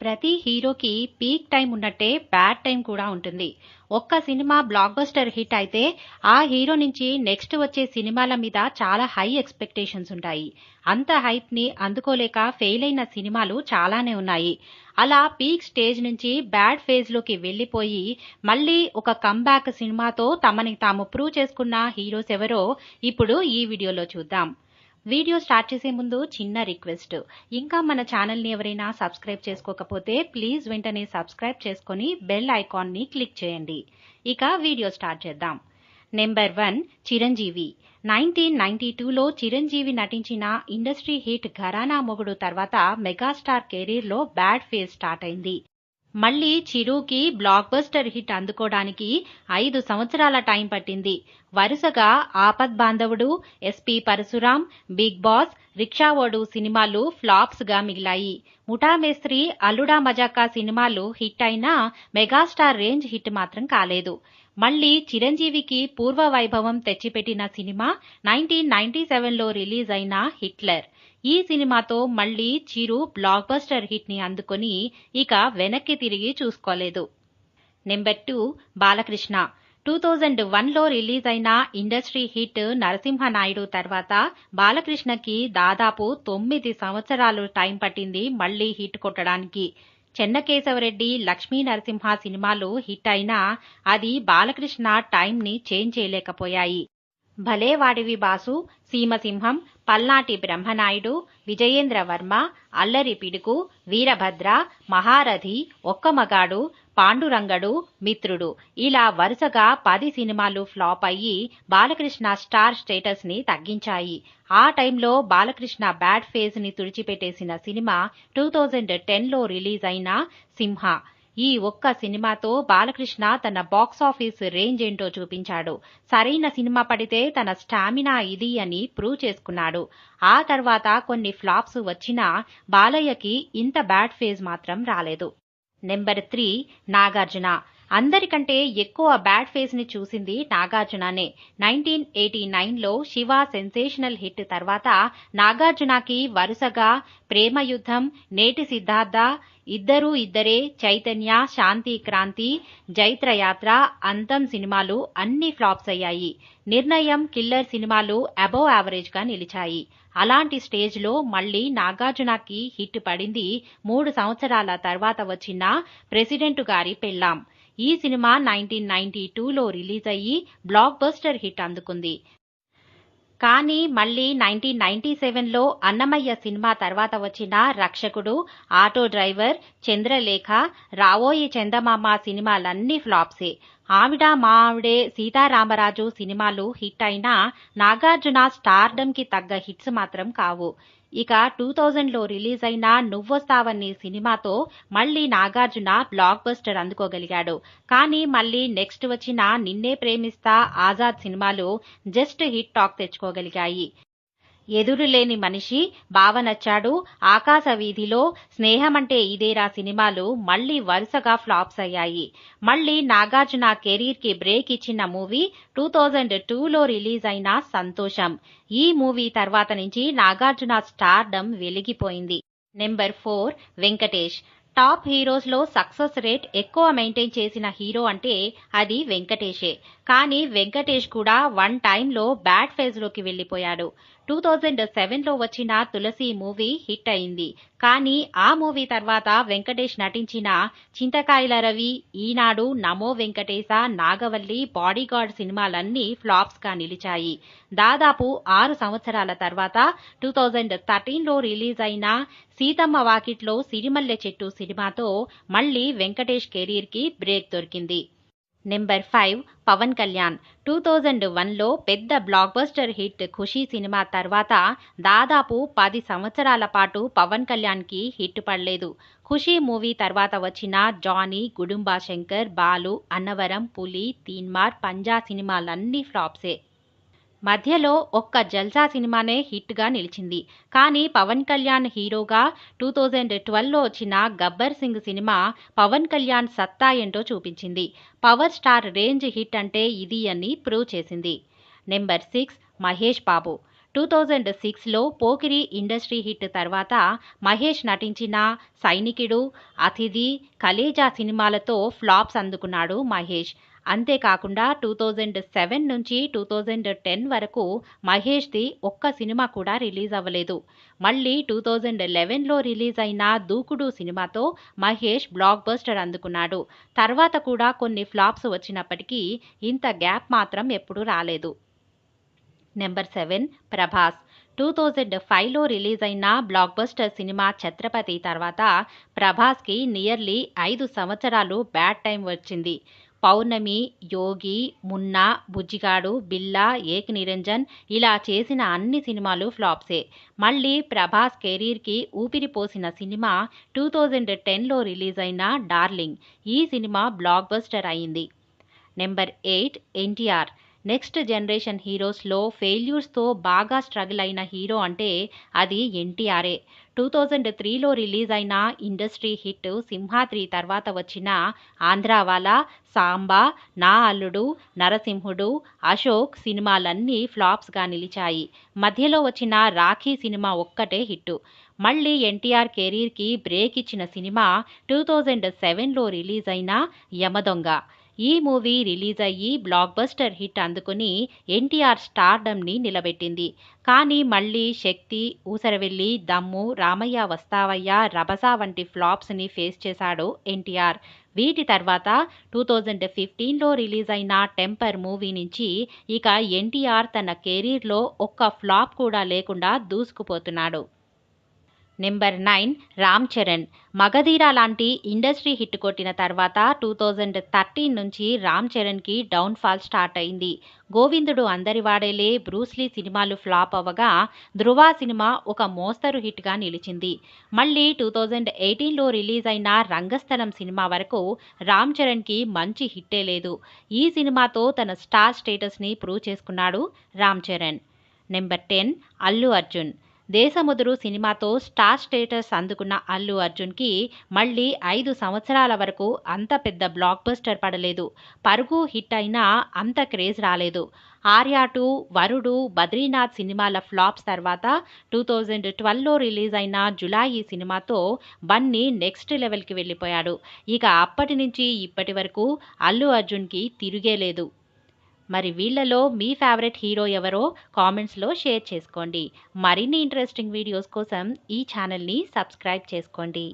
ప్రతి హీరోకి peak time ఉన్నట్టే బ్యాడ్ టైం కూడా ఉంటుంది. ఒక్క సినిమా బ్లాక్ బస్టర్ హిట్ అయితే ఆ హీరో నుంచి నెక్స్ట్ వచ్చే సినిమాల మీద చాలా హై ఎక్స్పెక్టేషన్స్ ఉంటాయి. అంత హైప్ని అందుకోలేక ఫెయిల్ అయిన సినిమాలు చాలానే ఉన్నాయి. అలా పీక్ స్టేజ్ నుంచి బ్యాడ్ ఫేజ్లోకి వెళ్ళిపోయి మళ్ళీ ఒక కంబ్యాక్ సినిమాతో తమని తాము ప్రూవ్ చేసుకున్న హీరోస్ ఎవరో ఇప్పుడు ఈ వీడియోలో చూద్దాం. వీడియో స్టార్ట్ చేసే ముందు చిన్న రిక్వెస్ట్. ఇంకా మన ఛానల్ని ఎవరైనా సబ్స్క్రైబ్ చేసుకోకపోతే ప్లీజ్ వెంటనే సబ్స్క్రైబ్ చేసుకొని బెల్ ఐకాన్ని క్లిక్ చేయండి. ఇక వీడియో స్టార్ట్ చేద్దాం. Number one Chiranjeevi. Nineteen ninety టూలో చిరంజీవి నటించిన ఇండస్ట్రీ హిట్ ఘరానా మొగుడు తర్వాత మెగాస్టార్ కెరీర్లో బ్యాడ్ ఫేజ్ స్టార్ట్ అయింది. మళ్ళీ చిరుకి బ్లాక్ బస్టర్ హిట్ అందుకోవడానికి ఐదు సంవత్సరాల టైం పట్టింది. వరుసగా Aapadbandhavudu SP Parasuram big boss Rikshavodu సినిమాలు ఫ్లాప్స్గా మిగిలాయి. ముఠామేస్త్రి అల్లుడా మజాకా సినిమాలు హిట్ అయినా మెగాస్టార్ రేంజ్ హిట్ మాత్రం కాలేదు. మళ్ళీ చిరంజీవికి పూర్వ వైభవం తెచ్చిపెట్టిన సినిమా నైన్టీన్ నైన్టీ సెవెన్లో రిలీజ్ అయిన హిట్లర్. ఈ సినిమాతో మళ్ళీ చిరు బ్లాక్ బస్టర్ హిట్ని అందుకొని ఇక వెనక్కి తిరిగి చూసుకోలేదు. Number two Balakrishna. Two thousand వన్లో రిలీజ్ అయిన ఇండస్ట్రీ హిట్ నరసింహనాయుడు తర్వాత బాలకృష్ణకి దాదాపు తొమ్మిది సంవత్సరాలు టైం పట్టింది మళ్ళీ హిట్ కొట్టడానికి. చెన్నకేశవరెడ్డి లక్ష్మీ నరసింహ సినిమాలు హిట్ అయినా అది బాలకృష్ణ టైంని చేంజ్ చేయలేకపోయాయి. భలే వాడివి బాసు సీమసింహం పల్నాటి బ్రహ్మనాయుడు విజయేంద్ర వర్మ అల్లరి పిడుకు వీరభద్ర మహారథి ఒక్కమగాడు పాండురంగడు మిత్రుడు. ఇలా వరుసగా పది సినిమాలు ఫ్లాప్ అయ్యి బాలకృష్ణ స్టార్ స్టేటస్ని తగ్గించాయి. ఆ టైంలో బాలకృష్ణ బ్యాడ్ ఫేజ్ని తుడిచిపెట్టేసిన సినిమా టూ థౌజండ్ టెన్లో రిలీజ్ అయిన సింహ. ఈ ఒక్క సినిమాతో బాలకృష్ణ తన బాక్సాఫీస్ రేంజ్ ఏంటో చూపించాడు. సరైన సినిమా పడితే తన స్టామినా ఇది అని ప్రూవ్ చేసుకున్నాడు. ఆ తర్వాత కొన్ని ఫ్లాప్స్ వచ్చినా బాలయ్యకి ఇంత బ్యాడ్ ఫేజ్ మాత్రం రాలేదు. Number three Nagarjuna. అందరికంటే ఎక్కువ బ్యాడ్ ఫేజ్ని చూసింది నాగార్జుననే. నైన్టీన్ ఎయిటీ నైన్లో శివ సెన్సేషనల్ హిట్ తర్వాత నాగార్జునకి వరుసగా ప్రేమయుద్ధం నేటి సిద్ధార్థ ఇద్దరు ఇద్దరే చైతన్య శాంతి క్రాంతి జైత్రయాత్ర అంతం సినిమాలు అన్ని ఫ్లాప్స్ అయ్యాయి. నిర్ణయం కిల్లర్ సినిమాలు అబోవ్ యావరేజ్గా నిలిచాయి. అలాంటి స్టేజ్లో మళ్ళీ నాగార్జునకి హిట్ పడింది మూడు సంవత్సరాల తర్వాత వచ్చిన ప్రెసిడెంట్ గారి పెళ్ళాం. ఈ సినిమా నైన్టీన్ నైన్టీ టూలో రిలీజ్ అయ్యి బ్లాక్ బస్టర్ హిట్ అందుకుంది. కానీ మళ్ళీ నైన్టీన్ నైన్టీ సెవెన్లో అన్నమయ్య సినిమా తర్వాత వచ్చిన రక్షకుడు ఆటో డ్రైవర్ చంద్రలేఖ రావోయి చందమామ సినిమాలన్నీ ఫ్లాప్సే. ఆవిడ మా ఆవిడే సీతారామరాజు సినిమాలు హిట్ అయినా నాగార్జున స్టార్డమ్కి తగ్గ హిట్స్ మాత్రం కావు. ఇక టూ థౌజండ్లో రిలీజ్ అయిన నువ్వొస్తావని సినిమాతో మళ్ళీ నాగార్జున బ్లాక్ బస్టర్ అందుకోగలిగాడు. కానీ మళ్ళీ నెక్స్ట్ వచ్చిన నిన్నే ప్రేమిస్తా ఆజాద్ సినిమాలు జస్ట్ హిట్ టాక్ తెచ్చుకోగలిగాయి. ఎదురులేని మనిషి బావ నచ్చాడు ఆకాశ వీధిలో స్నేహమంటే ఇదేరా సినిమాలు మళ్ళీ వరుసగా ఫ్లాప్స్ అయ్యాయి. మళ్ళీ నాగార్జున కెరీర్కి బ్రేక్ ఇచ్చిన మూవీ టూ థౌజండ్ టూలో రిలీజ్ అయిన సంతోషం. ఈ మూవీ తర్వాత నుంచి Nagarjuna stardom వెలిగిపోయింది. Number four Venkatesh. Top హీరోస్లో సక్సెస్ రేట్ ఎక్కువ మెయింటైన్ చేసిన హీరో అంటే అది వెంకటేషే. కానీ వెంకటేష్ కూడా వన్ టైంలో బ్యాడ్ ఫేజ్లోకి వెళ్ళిపోయాడు టూ థౌజండ్ సెవెన్లో వచ్చిన తులసి మూవీ హిట్ అయింది. కానీ ఆ మూవీ తర్వాత వెంకటేష్ నటించిన చింతకాయల రవి ఈనాడు నమో వెంకటేశ నాగవల్లి బాడీగార్డ్ సినిమాలన్నీ ఫ్లాప్స్గా నిలిచాయి. దాదాపు ఆరు సంవత్సరాల తర్వాత టూ థౌజండ్ థర్టీన్లో రిలీజ్ అయిన సీతమ్మ వాకిట్లో సిరిమల్లె చెట్టు సినిమాతో మళ్ళీ వెంకటేష్ కెరీర్కి బ్రేక్ దొరికింది. Number five Pawan Kalyan. Two thousand వన్లో పెద్ద blockbuster hit Kushi cinema తర్వాత దాదాపు పది సంవత్సరాల పాటు పవన్ కళ్యాణ్కి హిట్ పడలేదు. ఖుషీ మూవీ తర్వాత వచ్చిన జానీ గుడుంబా శంకర్ బాలు అన్నవరం పులి తీన్మార్ పంజా సినిమాలన్నీ ఫ్లాప్సే. మధ్యలో ఒక్క జల్సా సినిమానే హిట్గా నిలిచింది. కానీ పవన్ కళ్యాణ్ హీరోగా టూ థౌజండ్ ట్వెల్వ్లో వచ్చిన గబ్బర్ సింగ్ సినిమా పవన్ కళ్యాణ్ సత్తా ఏంటో చూపించింది. పవర్ స్టార్ రేంజ్ హిట్ అంటే ఇది అని ప్రూవ్ చేసింది. Number six Mahesh Babu. Two thousand సిక్స్లో పోకిరి ఇండస్ట్రీ హిట్ తర్వాత మహేష్ నటించిన సైనికుడు అతిథి కలేజా సినిమాలతో ఫ్లాప్స్ అందుకున్నాడు మహేష్. అంతేకాకుండా టూ థౌజండ్ సెవెన్ నుంచి టూ థౌజండ్ టెన్ వరకు మహేష్ది ఒక్క సినిమా కూడా రిలీజ్ అవ్వలేదు. మళ్ళీ టూ థౌజండ్ లెవెన్లో రిలీజ్ అయిన దూకుడు సినిమాతో మహేష్ బ్లాక్ బస్టర్ అందుకున్నాడు. తర్వాత కూడా కొన్ని ఫ్లాప్స్ వచ్చినప్పటికీ ఇంత గ్యాప్ మాత్రం ఎప్పుడూ రాలేదు. Number seven Prabhas. Two thousand ఫైవ్లో రిలీజ్ అయిన బ్లాక్ బస్టర్ సినిమా ఛత్రపతి తర్వాత ప్రభాస్కి నియర్లీ ఐదు సంవత్సరాలు బ్యాడ్ టైం వచ్చింది. పౌర్ణమి యోగి మున్నా బుజ్జిగాడు బిల్లా ఏక్ నిరంజన్ ఇలా చేసిన అన్ని సినిమాలు ఫ్లాప్సే. మళ్ళీ ప్రభాస్ కెరీర్కి ఊపిరి పోసిన సినిమా టూ థౌజండ్ టెన్లో రిలీజ్ అయిన డార్లింగ్. ఈ సినిమా బ్లాక్ బస్టర్ అయింది. Number eight NTR. Next generation హీరోస్లో ఫెయిల్యూర్స్తో బాగా స్ట్రగుల్ అయిన హీరో అంటే అది ఎన్టీఆర్ఏ టూ థౌజండ్ త్రీలో రిలీజ్ అయిన ఇండస్ట్రీ హిట్ సింహాద్రి తర్వాత వచ్చిన ఆంధ్రావాలా సాంబా నా అల్లుడు నరసింహుడు అశోక్ సినిమాలన్నీ ఫ్లాప్స్గా నిలిచాయి. మధ్యలో వచ్చిన రాఖీ సినిమా ఒక్కటే హిట్ మళ్ళీ ఎన్టీఆర్ కెరీర్కి బ్రేక్ ఇచ్చిన సినిమా టూ థౌజండ్ సెవెన్లో రిలీజ్ అయిన యమదొంగ. ఈ మూవీ రిలీజ్ అయ్యి బ్లాక్ బస్టర్ హిట్ అందుకుని ఎన్టీఆర్ స్టార్డమ్ని నిలబెట్టింది. కానీ మళ్ళీ శక్తి ఊసరవెల్లి దమ్ము రామయ్య వస్తావయ్య రభస వంటి ఫ్లాప్స్ని ఫేస్ చేశాడు ఎన్టీఆర్. వీటి తర్వాత టూ థౌజండ్ ఫిఫ్టీన్లో రిలీజ్ అయిన టెంపర్ మూవీ నుంచి ఇక ఎన్టీఆర్ తన కెరీర్లో ఒక్క ఫ్లాప్ కూడా లేకుండా దూసుకుపోతున్నాడు. Number nine Ram Charan. Magadheera లాంటి ఇండస్ట్రీ హిట్ కొట్టిన తర్వాత టూ థౌజండ్ థర్టీన్ నుంచి రామ్ చరణ్కి డౌన్ఫాల్ స్టార్ట్ అయింది. గోవిందుడు అందరి వాడేలే బ్రూస్లీ సినిమాలు ఫ్లాప్ అవ్వగా ధృవ సినిమా ఒక మోస్తరు హిట్గా నిలిచింది. మళ్ళీ టూ థౌజండ్ ఎయిటీన్లో రిలీజ్ అయిన రంగస్థలం సినిమా వరకు రామ్ చరణ్కి మంచి హిట్టే లేదు. ఈ సినిమాతో తన స్టార్ స్టేటస్ని ప్రూవ్ చేసుకున్నాడు Ram Charan. Number ten Allu Arjun. Desamuduru సినిమాతో స్టార్ స్టేటస్ అందుకున్న అల్లు అర్జున్కి మళ్ళీ ఐదు సంవత్సరాల వరకు అంత పెద్ద బ్లాక్ బస్టర్ పడలేదు. పరుగు హిట్ అయినా అంత క్రేజ్ రాలేదు. ఆర్యా టూ వరుడు బద్రీనాథ్ సినిమాల ఫ్లాప్స్ తర్వాత టూ థౌజండ్ ట్వెల్వ్లో రిలీజ్ అయిన జులాయి సినిమాతో బన్నీ నెక్స్ట్ లెవెల్కి వెళ్ళిపోయాడు. ఇక అప్పటి నుంచి ఇప్పటి వరకు అల్లు అర్జున్కి తిరిగే లేదు. మరి వీళ్ళలో మీ ఫేవరెట్ హీరో ఎవరో కామెంట్స్లో షేర్ చేసుకోండి. మరిన్ని ఇంట్రెస్టింగ్ వీడియోస్ కోసం ఈ ఛానల్ని సబ్స్క్రైబ్ చేసుకోండి.